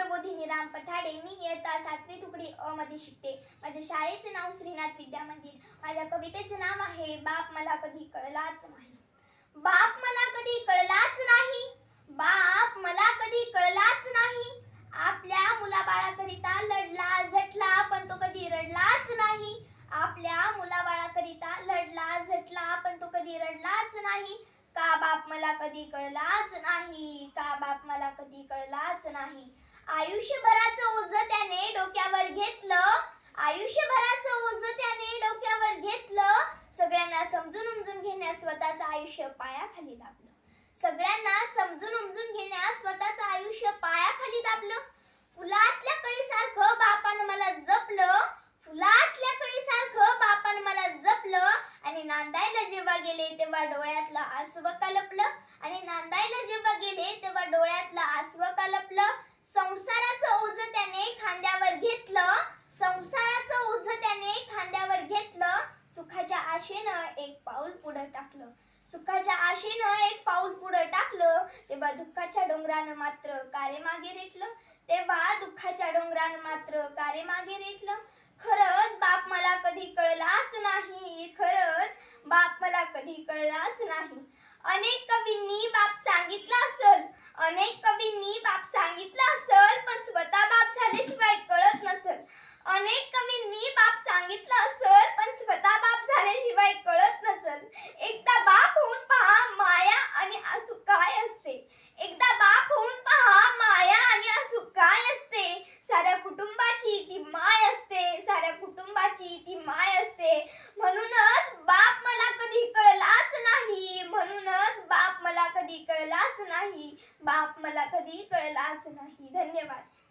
प्रबोधिनी राम पठाडे. मी इयत्ता सातवी तुकडी अ मध्ये शिकते. माझ्या शाळेचे नाव श्रीनाथ विद्या मंदिर. माझ्या कवितेचे नाव आहे बाप मला कधी कळलाच नाही. बाप मला कधी कळलाच नाही. बाप मला कधी कळलाच नाही. आपल्या मुलाबाळाकरिता लढला झटला पण तो कधी रडलाच नाही. आपल्या मुलाबाळाकरिता लढला झटला पण तो कधी रडलाच नाही. का बाप मला कधी कळलाच नाही? का बाप मला कधी कळलाच नाही? आयुष्यभराचं ओझ त्याने डोक्यावर घेतलं. आयुष्यभराचं ओझ त्याने डोक्यावर घेतलं. सगळ्यांना समजून उमजून घेण्यास स्वतःचं आयुष्य पायाखाली दाबलं. सगळ्यांना समजून उमजून घेण्यास स्वतःचं आयुष्य पायाखाली दाबलं. फुलातल्या कळीसारखं बापानं मला जपलं. फुलातल्या कळीसारखं बापानं मला जपलं. आणि नांदायला जेव्हा गेले तेव्हा डोळ्यातलं आसव कलपलं आणि नांदायला जेव्हा गेले तेव्हा डोळ्यातलं आसव कालपलं संसाराचं ओझ त्याने खांद्यावर घेतलं संसाराचं ओझ त्याने खांद्यावर घेतलं सुखाच्या आशेनं एक पाऊल पुढे टाकलं. सुखाच्या आशेनं एक पाऊल पुढे टाकलं. तेव्हा दुःखाच्या डोंगरानं मात्र कारे मागे रेटलं. तेव्हा दुःखाच्या डोंगरानं मात्र कारे मागे रेटलं. खरंच बाप मला कधी कळलाच नाही. खरंच बाप मला कधी कळलाच नाही. अनेक कवींनी बाप सांगितलं असल अनेक कवींनी बाप सांगितला असल पण स्वतः बाप झाल्याशिवाय कळत नसल अनेक कवींनी बाप सांगितलं असल पण स्वतः बाप झाल्याशिवाय कळत नसल एकदा बाप होऊन पहा माया आणि आसू काय असते एकदा बाप होऊन पहा माया आणि आसू काय असते साऱ्या कुटुंबाची ती माय असते साऱ्या किती ती माय असते. म्हणूनच बाप मला कधी कळलाच नाही. म्हणूनच बाप मला कधी कळलाच नाही. बाप मला कधी कळलाच नाही. धन्यवाद.